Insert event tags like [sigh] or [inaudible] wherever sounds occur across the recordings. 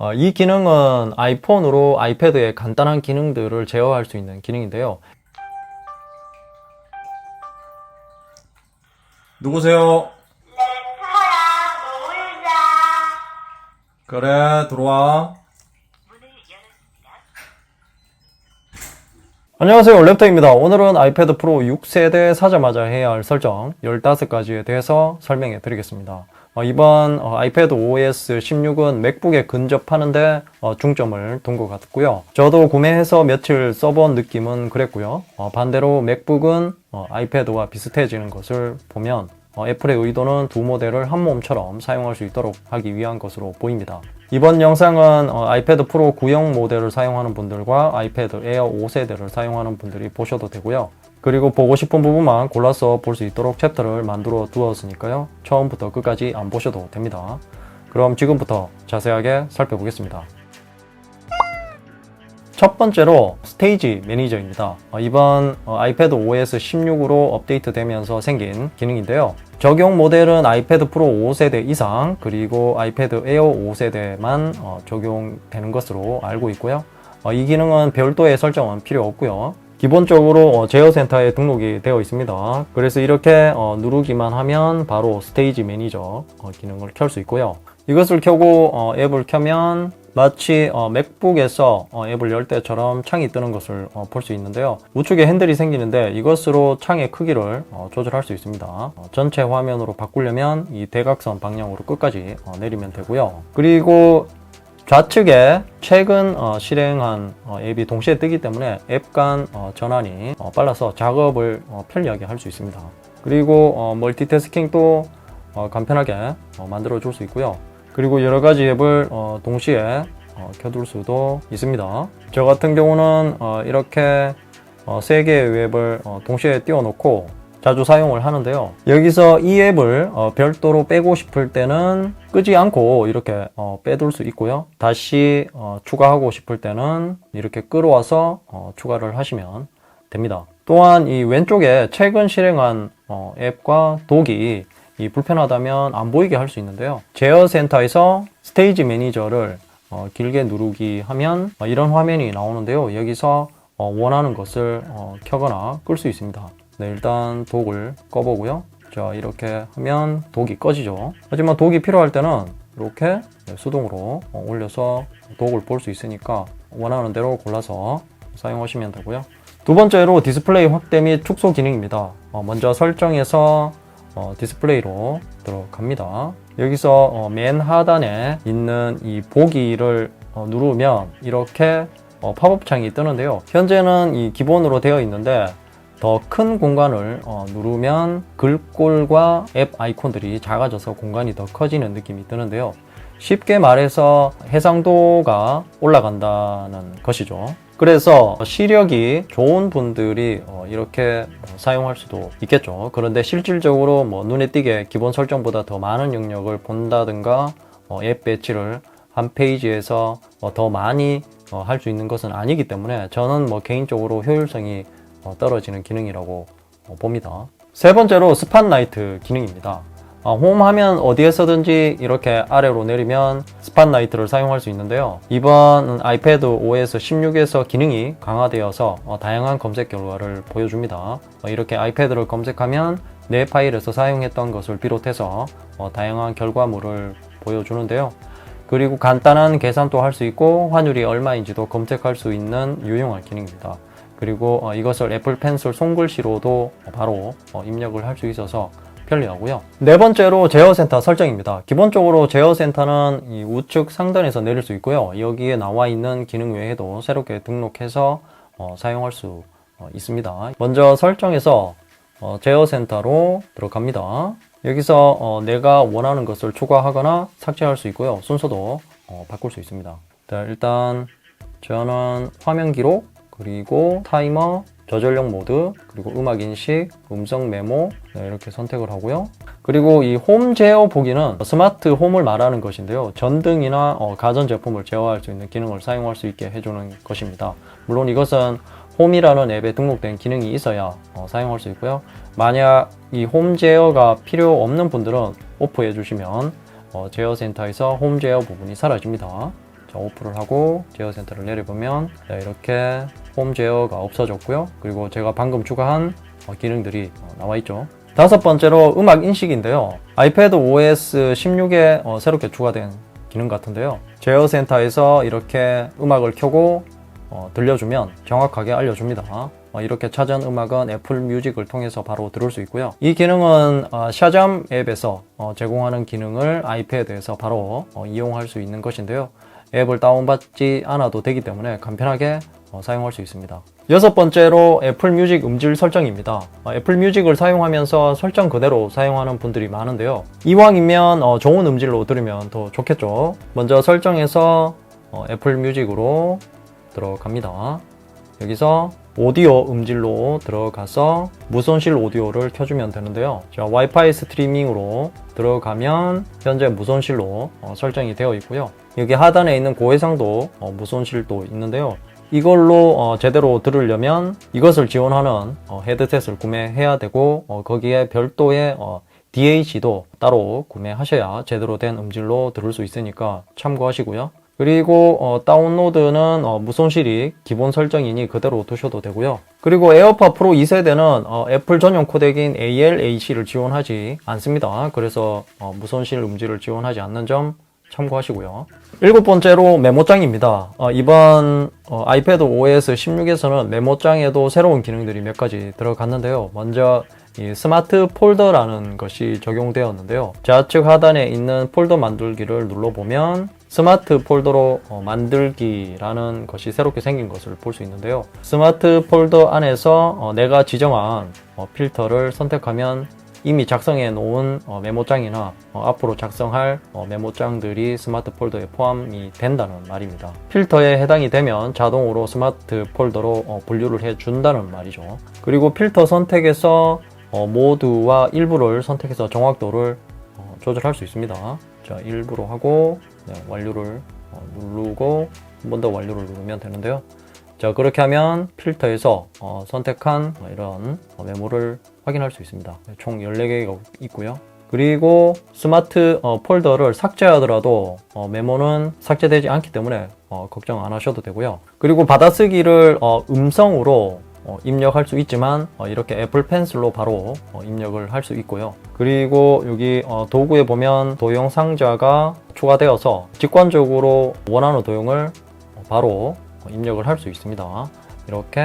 어, 이 기능은 아이폰으로 아이패드의 간단한 기능들을 제어할 수 있는 기능인데요. 누구세요? 랩터야 놀자 그래, 들어와. 안녕하세요. 랩터입니다. 오늘은 아이패드 프로 6세대 사자마자 해야 할 설정 15가지에 대해서 설명해 드리겠습니다. 어, 이번 어, 아이패드 OS 16은 맥북에 근접하는데 어, 중점을 둔 것 같고요. 저도 구매해서 며칠 써본 느낌은 그랬고요. 어, 반대로 맥북은 어, 아이패드와 비슷해지는 것을 보면 어, 애플의 의도는 두 모델을 한 몸처럼 사용할 수 있도록 하기 위한 것으로 보입니다. 이번 영상은 어, 아이패드 프로 9형 모델을 사용하는 분들과 아이패드 에어 5세대를 사용하는 분들이 보셔도 되고요. 그리고 보고 싶은 부분만 골라서 볼 수 있도록 챕터를 만들어 두었으니까요. 처음부터 끝까지 안 보셔도 됩니다. 그럼 지금부터 자세하게 살펴보겠습니다. 첫 번째로 스테이지 매니저입니다. 어, 이번 어, 아이패드 OS 16으로 업데이트 되면서 생긴 기능인데요. 적용 모델은 아이패드 프로 5세대 이상 그리고 아이패드 에어 5세대만 어, 적용되는 것으로 알고 있고요. 어, 이 기능은 별도의 설정은 필요 없고요. 기본적으로 어, 제어센터에 등록이 되어 있습니다. 그래서 이렇게 어, 누르기만 하면 바로 스테이지 매니저 어, 기능을 켤 수 있고요. 이것을 켜고 어, 앱을 켜면 마치 어, 맥북에서 어, 앱을 열 때처럼 창이 뜨는 것을 어, 볼수 있는데요. 우측에 핸들이 생기는데 이것으로 창의 크기를 어, 조절할 수 있습니다. 어, 전체 화면으로 바꾸려면 이 대각선 방향으로 끝까지 어, 내리면 되고요. 그리고 좌측에 최근 어, 실행한 어, 앱이 동시에 뜨기 때문에 앱 간 어, 전환이 어, 빨라서 작업을 어, 편리하게 할 수 있습니다. 그리고 어, 멀티태스킹도 어, 간편하게 어, 만들어 줄 수 있고요. 그리고 여러 가지 앱을 어, 동시에 어, 켜둘 수도 있습니다. 저 같은 경우는 어, 이렇게 어, 세 개의 웹을 어, 동시에 띄워놓고 자주 사용을 하는데요. 여기서 이 앱을 어, 별도로 빼고 싶을 때는 끄지 않고 이렇게 어, 빼둘 수 있고요. 다시 어, 추가하고 싶을 때는 이렇게 끌어와서 어, 추가를 하시면 됩니다. 또한 이 왼쪽에 최근 실행한 어, 앱과 독이 이 불편하다면 안 보이게 할 수 있는데요. 제어 센터에서 스테이지 매니저를 어, 길게 누르기 하면 어, 이런 화면이 나오는데요. 여기서 어, 원하는 것을 어, 켜거나 끌 수 있습니다. 네, 일단 독을 꺼보고요. 자, 이렇게 하면 독이 꺼지죠. 하지만 독이 필요할 때는 이렇게 네, 수동으로 어, 올려서 독을 볼 수 있으니까 원하는 대로 골라서 사용하시면 되고요. 두 번째로 디스플레이 확대 및 축소 기능입니다. 어, 먼저 설정에서 어, 디스플레이로 들어갑니다. 여기서 어, 맨 하단에 있는 이 보기를 어, 누르면 이렇게 어, 팝업 창이 뜨는데요. 현재는 이 기본으로 되어 있는데 더 큰 공간을 어, 누르면 글꼴과 앱 아이콘들이 작아져서 공간이 더 커지는 느낌이 드는데요. 쉽게 말해서 해상도가 올라간다는 것이죠. 그래서 시력이 좋은 분들이 어, 이렇게 사용할 수도 있겠죠. 그런데 실질적으로 뭐 눈에 띄게 기본 설정보다 더 많은 영역을 본다든가 어, 앱 배치를 한 페이지에서 어, 더 많이 할 수 있는 것은 아니기 때문에 저는 뭐 개인적으로 효율성이 어, 떨어지는 기능이라고 어, 봅니다. 세 번째로 스팟라이트 기능입니다. 어, 홈 하면 어디에서든지 이렇게 아래로 내리면 스팟라이트를 사용할 수 있는데요. 이번 아이패드 OS 16에서 기능이 강화되어서 어, 다양한 검색 결과를 보여줍니다. 어, 이렇게 아이패드를 검색하면 내 파일에서 사용했던 것을 비롯해서 어, 다양한 결과물을 보여주는데요. 그리고 간단한 계산도 할 수 있고 환율이 얼마인지도 검색할 수 있는 유용한 기능입니다. 그리고 어, 이것을 애플 펜슬 손글씨로도 바로 어, 입력을 할 수 있어서 편리하고요. 네 번째로 제어 센터 설정입니다. 기본적으로 제어 센터는 이 우측 상단에서 내릴 수 있고요. 여기에 나와 있는 기능 외에도 새롭게 등록해서 어, 사용할 수 어, 있습니다. 먼저 설정에서 어, 제어 센터로 들어갑니다. 여기서 어, 내가 원하는 것을 추가하거나 삭제할 수 있고요. 순서도 어, 바꿀 수 있습니다. 자, 일단 저는 화면 기록 그리고 타이머 저전력 모드, 그리고 음악 인식, 음성 메모 네, 이렇게 선택을 하고요. 그리고 이 홈 제어 보기는 스마트 홈을 말하는 것인데요. 전등이나 어, 가전 제품을 제어할 수 있는 기능을 사용할 수 있게 해주는 것입니다. 물론 이것은 홈이라는 앱에 등록된 기능이 있어야 어, 사용할 수 있고요. 만약 이 홈 제어가 필요 없는 분들은 오프해 주시면 어, 제어 센터에서 홈 제어 부분이 사라집니다. 자, 오프를 하고 제어 센터를 내려보면 자, 이렇게 홈 제어가 없어졌고요. 그리고 제가 방금 추가한 어, 기능들이 어, 나와 있죠. 다섯 번째로 음악 인식인데요. 아이패드 OS 16에 어, 새롭게 추가된 기능 같은데요. 제어 센터에서 이렇게 음악을 켜고 어, 들려주면 정확하게 알려줍니다. 어, 이렇게 찾은 음악은 애플 뮤직을 통해서 바로 들을 수 있고요. 이 기능은 어, 샤잠 앱에서 어, 제공하는 기능을 아이패드에서 바로 어, 이용할 수 있는 것인데요. 앱을 다운받지 않아도 되기 때문에 간편하게 어, 사용할 수 있습니다. 여섯 번째로 애플 뮤직 음질 설정입니다. 어, 애플 뮤직을 사용하면서 설정 그대로 사용하는 분들이 많은데요. 이왕이면 어, 좋은 음질로 들으면 더 좋겠죠. 먼저 설정에서 어, 애플 뮤직으로 들어갑니다. 여기서 오디오 음질로 들어가서 무손실 오디오를 켜주면 되는데요. 자, 와이파이 스트리밍으로 들어가면 현재 무손실로 어, 설정이 되어 있고요. 여기 하단에 있는 고해상도 어, 무손실도 있는데요. 이걸로 어, 제대로 들으려면 이것을 지원하는 어, 헤드셋을 구매해야 되고 어, 거기에 별도의 어, DAC도 따로 구매하셔야 제대로 된 음질로 들을 수 있으니까 참고하시고요. 그리고 어, 다운로드는 어, 무손실이 기본 설정이니 그대로 두셔도 되고요. 그리고 에어팟 프로 2세대는 어, 애플 전용 코덱인 AL-AC를 지원하지 않습니다. 그래서 어, 무손실 음질을 지원하지 않는 점 참고하시고요. 일곱 번째로 메모장입니다. 어, 이번 어, 아이패드 OS 16에서는 메모장에도 새로운 기능들이 몇 가지 들어갔는데요. 먼저 이 스마트 폴더라는 것이 적용되었는데요. 좌측 하단에 있는 폴더 만들기를 눌러보면 스마트 폴더로 어, 만들기라는 것이 새롭게 생긴 것을 볼 수 있는데요. 스마트 폴더 안에서 어, 내가 지정한 어, 필터를 선택하면 이미 작성해 놓은 어, 메모장이나 어, 앞으로 작성할 어, 메모장들이 스마트 폴더에 포함이 된다는 말입니다. 필터에 해당이 되면 자동으로 스마트 폴더로 어, 분류를 해 준다는 말이죠. 그리고 필터 선택에서 어, 모드와 일부를 선택해서 정확도를 어, 조절할 수 있습니다. 자, 일부로 하고 네, 완료를 어, 누르고 한 번 더 완료를 누르면 되는데요. 자, 그렇게 하면 필터에서 어, 선택한 어, 이런 어, 메모를 확인할 수 있습니다. 총 14개가 있고요. 그리고 스마트 어, 폴더를 삭제하더라도 어, 메모는 삭제되지 않기 때문에 어, 걱정 안 하셔도 되고요. 그리고 받아쓰기를 어, 음성으로 어, 입력할 수 있지만 어, 이렇게 애플 펜슬로 바로 어, 입력을 할 수 있고요. 그리고 여기 어, 도구에 보면 도형 상자가 추가되어서 직관적으로 원하는 도형을 어, 바로 어, 입력을 할 수 있습니다. 이렇게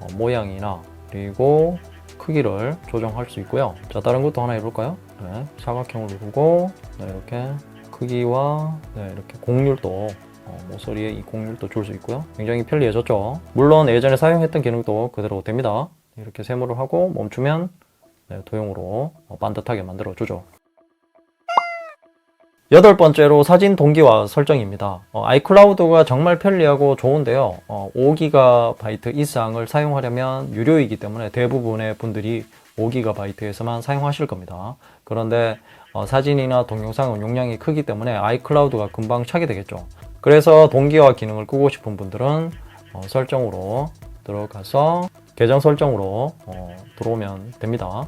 어, 모양이나 그리고 크기를 조정할 수 있고요. 자, 다른 것도 하나 해볼까요? 네, 사각형을 누르고 네, 이렇게 크기와 네, 이렇게 곡률도 어, 모서리에 이 곡률도 줄 수 있고요. 굉장히 편리해졌죠. 물론 예전에 사용했던 기능도 그대로 됩니다. 이렇게 세모를 하고 멈추면 네, 도형으로 어, 반듯하게 만들어 주죠. 여덟 번째로 사진 동기화 설정입니다. 어, 아이클라우드가 정말 편리하고 좋은데요. 어, 5GB 이상을 사용하려면 유료이기 때문에 대부분의 분들이 5GB에서만 사용하실 겁니다. 그런데 어, 사진이나 동영상은 용량이 크기 때문에 아이클라우드가 금방 차게 되겠죠. 그래서 동기화 기능을 끄고 싶은 분들은 어, 설정으로 들어가서 계정 설정으로 어, 들어오면 됩니다.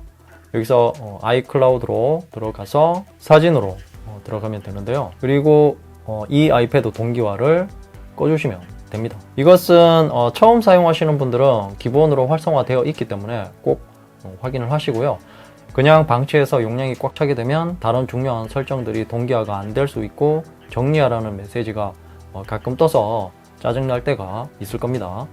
여기서 어, 아이클라우드로 들어가서 사진으로 어, 들어가면 되는데요. 그리고 어, 이 아이패드 동기화를 꺼주시면 됩니다. 이것은 어, 처음 사용하시는 분들은 기본으로 활성화되어 있기 때문에 꼭 어, 확인을 하시고요. 그냥 방치해서 용량이 꽉 차게 되면 다른 중요한 설정들이 동기화가 안 될 수 있고 정리하라는 메시지가 어, 가끔 떠서 짜증날 때가 있을 겁니다.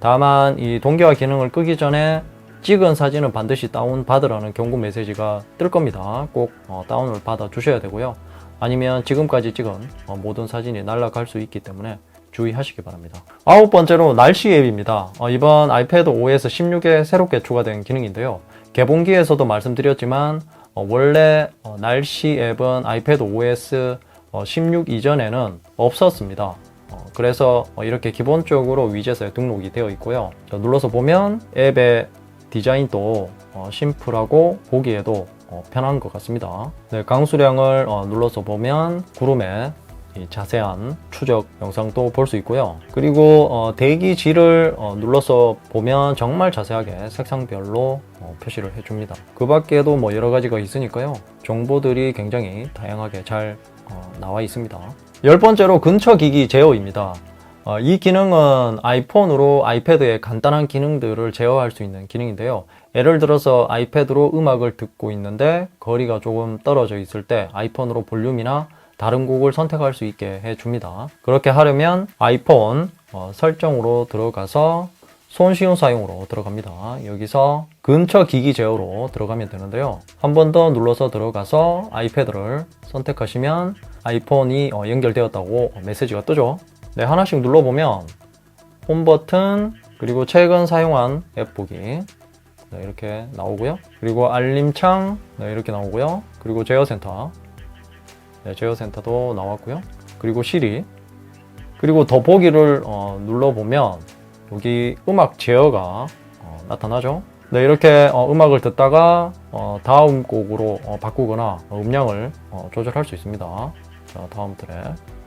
다만 이 동기화 기능을 끄기 전에 찍은 사진은 반드시 다운 받으라는 경고 메시지가 뜰 겁니다. 꼭 어, 다운을 받아 주셔야 되고요. 아니면 지금까지 찍은 어, 모든 사진이 날아갈 수 있기 때문에 주의하시기 바랍니다. 아홉 번째로 날씨 앱입니다. 어, 이번 아이패드 OS 16에 새롭게 추가된 기능인데요. 개봉기에서도 말씀드렸지만 어, 원래 어, 날씨 앱은 아이패드 OS 어, 16 이전에는 없었습니다. 어, 그래서 어, 이렇게 기본적으로 위젯에 등록이 되어 있고요. 자, 눌러서 보면 앱의 디자인도 어, 심플하고 보기에도 어, 편한 것 같습니다. 네, 강수량을 어, 눌러서 보면 구름의 이 자세한 추적 영상도 볼 수 있고요. 그리고 어, 어, 눌러서 보면 정말 자세하게 색상별로 어, 표시를 해줍니다. 그 밖에도 뭐 여러 가지가 있으니까요. 정보들이 굉장히 다양하게 잘 어, 나와 있습니다. 열 번째로 근처 기기 제어입니다. 어, 이 기능은 아이폰으로 아이패드의 간단한 기능들을 제어할 수 있는 기능인데요. 예를 들어서 아이패드로 음악을 듣고 있는데 거리가 조금 떨어져 있을 때 아이폰으로 볼륨이나 다른 곡을 선택할 수 있게 해줍니다. 그렇게 하려면 아이폰 어, 설정으로 들어가서 손쉬운 사용으로 들어갑니다. 여기서 근처 기기 제어로 들어가면 되는데요. 한 번 더 눌러서 들어가서 아이패드를 선택하시면 아이폰이 어, 연결되었다고 메시지가 뜨죠. 네, 하나씩 눌러보면 홈 버튼, 그리고 최근 사용한 앱 보기 네, 이렇게 나오고요. 그리고 알림창 네, 이렇게 나오고요. 그리고 제어센터 네, 제어센터도 나왔고요. 그리고 시리 그리고 더보기를 어, 눌러보면 여기 음악 제어가 어, 나타나죠. 네, 이렇게 어, 음악을 듣다가 어, 다음 곡으로 어, 바꾸거나 어, 음량을 어, 조절할 수 있습니다. 자, 다음 트랙.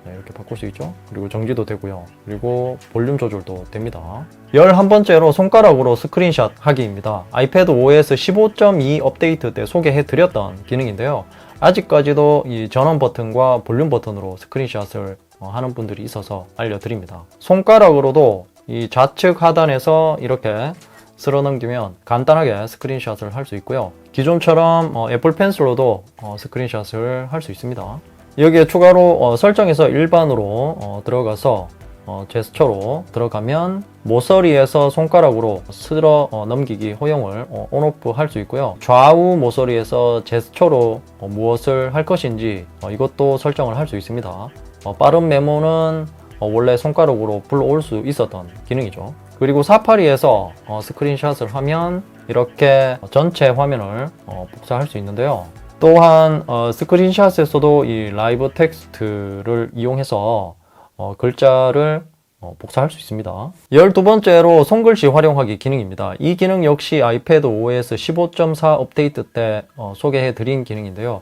네, 이렇게 바꿀 수 있죠. 그리고 정지도 되고요. 그리고 볼륨 조절도 됩니다. 11번째로 손가락으로 스크린샷 하기입니다. 아이패드 OS 15.2 업데이트 때 소개해 드렸던 기능인데요. 아직까지도 이 전원 버튼과 볼륨 버튼으로 스크린샷을 어, 하는 분들이 있어서 알려드립니다. 손가락으로도 이 좌측 하단에서 이렇게 쓸어 넘기면 간단하게 스크린샷을 할 수 있고요. 기존처럼 어, 애플 펜슬로도 어, 스크린샷을 할 수 있습니다. 여기에 추가로 어, 설정에서 일반으로 어, 들어가서 어, 제스처로 들어가면 모서리에서 손가락으로 쓸어 어, 넘기기 허용을 어, 온오프 할 수 있고요. 좌우 모서리에서 제스처로 어, 무엇을 할 것인지 어, 이것도 설정을 할 수 있습니다. 어, 빠른 메모는 어, 원래 손가락으로 불러올 수 있었던 기능이죠. 그리고 사파리에서 어, 스크린샷을 하면 이렇게 전체 화면을 어, 복사할 수 있는데요. 또한 어, 스크린샷에서도 이 라이브 텍스트를 이용해서 어, 글자를 어, 복사할 수 있습니다. 12번째로 손글씨 활용하기 기능입니다. 이 기능 역시 아이패드 OS 15.4 업데이트 때 어, 소개해 드린 기능인데요.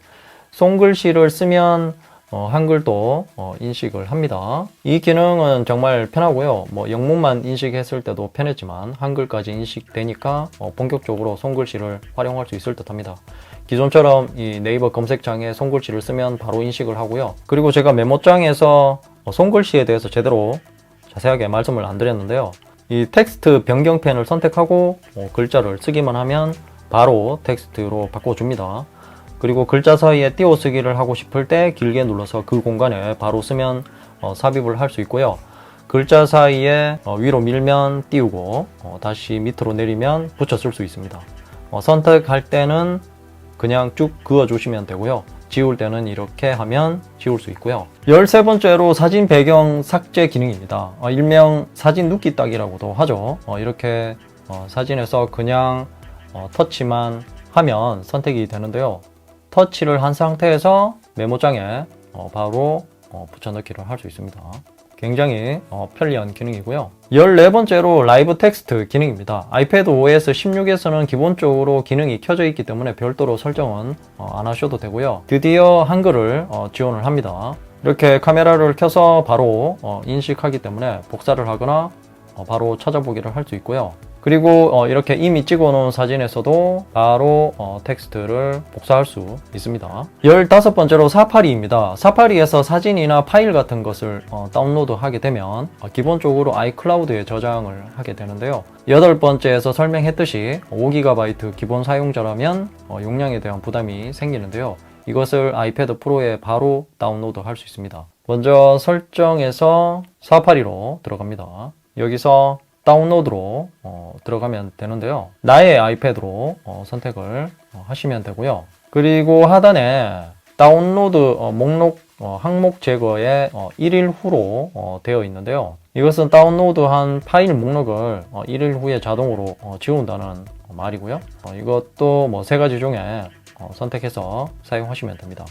손글씨를 쓰면 어, 한글도 어, 인식을 합니다. 이 기능은 정말 편하고요. 뭐 영문만 인식했을 때도 편했지만 한글까지 인식되니까 어, 본격적으로 손글씨를 활용할 수 있을 듯합니다. 기존처럼 이 네이버 검색창에 손글씨를 쓰면 바로 인식을 하고요. 그리고 제가 메모장에서 어, 손글씨에 대해서 제대로 자세하게 말씀을 안 드렸는데요. 이 텍스트 변경펜을 선택하고 어, 글자를 쓰기만 하면 바로 텍스트로 바꿔줍니다. 그리고 글자 사이에 띄워쓰기를 하고 싶을 때 길게 눌러서 그 공간에 바로 쓰면 어, 삽입을 할 수 있고요. 글자 사이에 어, 위로 밀면 띄우고 어, 다시 밑으로 내리면 붙여 쓸 수 있습니다. 어, 선택할 때는 그냥 쭉 그어 주시면 되고요. 지울 때는 이렇게 하면 지울 수 있고요. 13번째로 사진 배경 삭제 기능입니다. 어, 일명 사진 눕기 딱이라고도 하죠. 어, 이렇게 어, 사진에서 그냥 어, 터치만 하면 선택이 되는데요. 터치를 한 상태에서 메모장에 어, 바로 어, 붙여넣기를 할 수 있습니다. 굉장히 어, 편리한 기능이고요. 14번째로 라이브 텍스트 기능입니다. 아이패드 OS 16에서는 기본적으로 기능이 켜져 있기 때문에 별도로 설정은 어, 안 하셔도 되고요. 드디어 한글을 어, 지원을 합니다. 이렇게 카메라를 켜서 바로 어, 인식하기 때문에 복사를 하거나 어, 바로 찾아보기를 할 수 있고요. 그리고 어, 이렇게 이미 찍어 놓은 사진에서도 바로 어, 텍스트를 복사할 수 있습니다. 15번째로 사파리입니다. 사파리에서 사진이나 파일 같은 것을 어, 다운로드 하게 되면 어, 기본적으로 아이클라우드에 저장을 하게 되는데요. 여덟 번째에서 설명했듯이 5GB 기본 사용자라면 어, 용량에 대한 부담이 생기는데요. 이것을 아이패드 프로에 바로 다운로드 할 수 있습니다. 먼저 설정에서 사파리로 들어갑니다. 여기서 다운로드로 어, 들어가면 되는데요. 나의 아이패드로 어, 선택을 어, 하시면 되고요. 그리고 하단에 다운로드 어, 목록 어, 항목 제거에 어, 1일 후로 어, 되어 있는데요. 이것은 다운로드한 파일 목록을 어, 1일 후에 자동으로 어, 지운다는 말이고요. 어, 이것도 뭐 세 가지 중에 어, 선택해서 사용하시면 됩니다.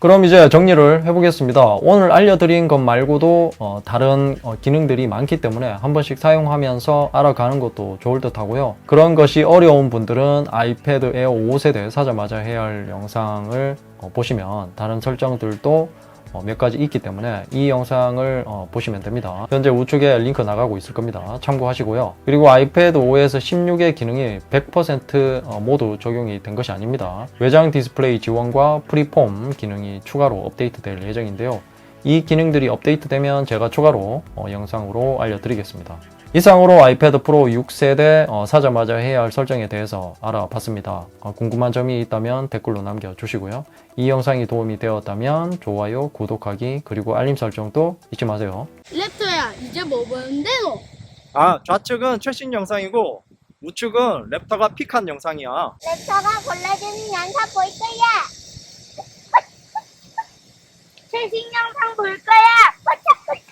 그럼 이제 정리를 해보겠습니다. 오늘 알려드린 것 말고도 어, 다른 어, 기능들이 많기 때문에 한 번씩 사용하면서 알아가는 것도 좋을 듯 하고요. 그런 것이 어려운 분들은 아이패드 에어 5세대 사자마자 해야 할 영상을 어, 보시면 다른 설정들도 어, 몇 가지 있기 때문에 이 영상을 어, 보시면 됩니다. 현재 우측에 링크 나가고 있을 겁니다. 참고하시고요. 그리고 아이패드 OS 16의 기능이 100% 어, 모두 적용이 된 것이 아닙니다. 외장 디스플레이 지원과 프리폼 기능이 추가로 업데이트 될 예정인데요. 이 기능들이 업데이트되면 제가 추가로 어, 영상으로 알려드리겠습니다. 이상으로 아이패드 프로 6세대 어, 사자마자 해야 할 설정에 대해서 알아봤습니다. 어, 궁금한 점이 있다면 댓글로 남겨주시고요. 이 영상이 도움이 되었다면 좋아요, 구독하기, 그리고 알림 설정도 잊지 마세요. 랩터야 이제 뭐 보는데 너? 아, 좌측은 최신 영상이고 우측은 랩터가 픽한 영상이야. 랩터가 골라주는 영상 볼 거야. [laughs] 최신 영상 볼 거야. [laughs]